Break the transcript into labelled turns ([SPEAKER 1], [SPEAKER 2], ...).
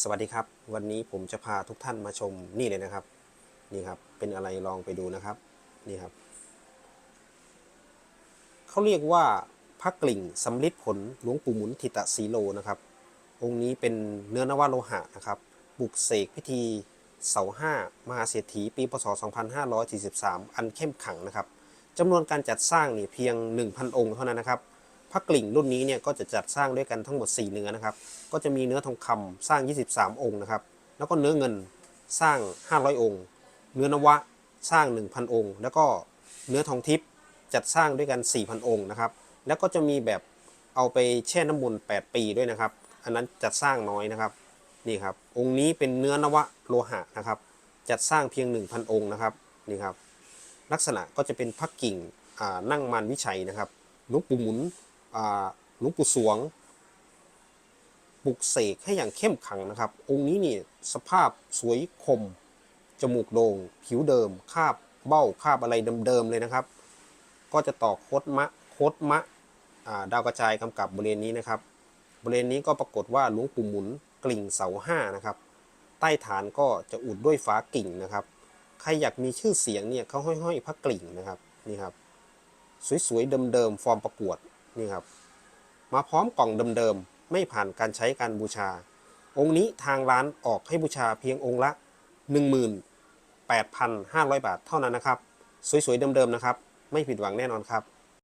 [SPEAKER 1] สวัสดีครับ วันนี้ผมจะพาทุกท่านมาชมนี่เลยนะครับ นี่ครับ เป็นอะไรลองไปดูนะครับ นี่ครับ เขาเรียกว่าพระกลิ่งสำลิดผลหลวงปู่หมุนทิตะสีโลนะครับ องค์นี้เป็นเนื้อนวโลหะนะครับ บุกเสกพิธีเสาห้ามหาเศรษฐีปีพศ 2543 อันเข้มขังนะครับจำนวนการจัดสร้างนี่เพียง 1,000 องค์เท่านั้นนะครับ พระกลิ่งรุ่นนี้เนี่ยก็จะจัดสร้างด้วยกันทั้งหมด 4 เนื้อนะครับ ก็จะมีเนื้อทองคำสร้าง 23 องค์นะครับ แล้วก็เนื้อเงินสร้าง 500 องค์ เนื้อนวะสร้าง 1,000 องค์ แล้วก็เนื้อทองทิพย์จัดสร้างด้วยกัน 4,000 องค์นะครับ แล้วก็จะมีแบบเอาไปแช่น้ำมนต์8ปีด้วยนะครับ อันนั้นจัดสร้างน้อยนะครับ นี่ครับ องค์นี้เป็นเนื้อนวะโลหะนะครับ จัดสร้างเพียง 1,000 องค์นะครับ นี่ครับ ลักษณะก็จะเป็นพระกิ่งนั่งมารวิชัยนะครับหลวงปู่หมุน หลวงปู่สวงปลุกเสกให้อย่างเข้มขังนะครับ องค์นี้นี่สภาพสวยคม จมูกโด่งผิวเดิม คาบเบ้าคาบอะไรเดิมๆเลยนะครับ ก็จะต่อโคดมะโคดมะาดาวกระจายกำกับบริเวณนี้นะครับ บริเวณนี้ก็ปรากฏว่าหลวงปู่หมุนกลิ่งเสาห้านะครับ ใต้ฐานก็จะอุดด้วยฟ้ากิ่งนะครับ ใครอยากมีชื่อเสียงเนี่ยเขาห้อยๆพระกลิ่งนะครับนี่ครับ สวยๆเดิมๆฟอร์มประกวด นี่ครับ มาพร้อมกล่องเดิมๆ ไม่ผ่านการใช้การบูชา องค์นี้ทางร้านออกให้บูชาเพียงองค์ละ 18,500 บาทเท่านั้นนะครับ สวยๆเดิมๆนะครับ ไม่ผิดหวังแน่นอนครับ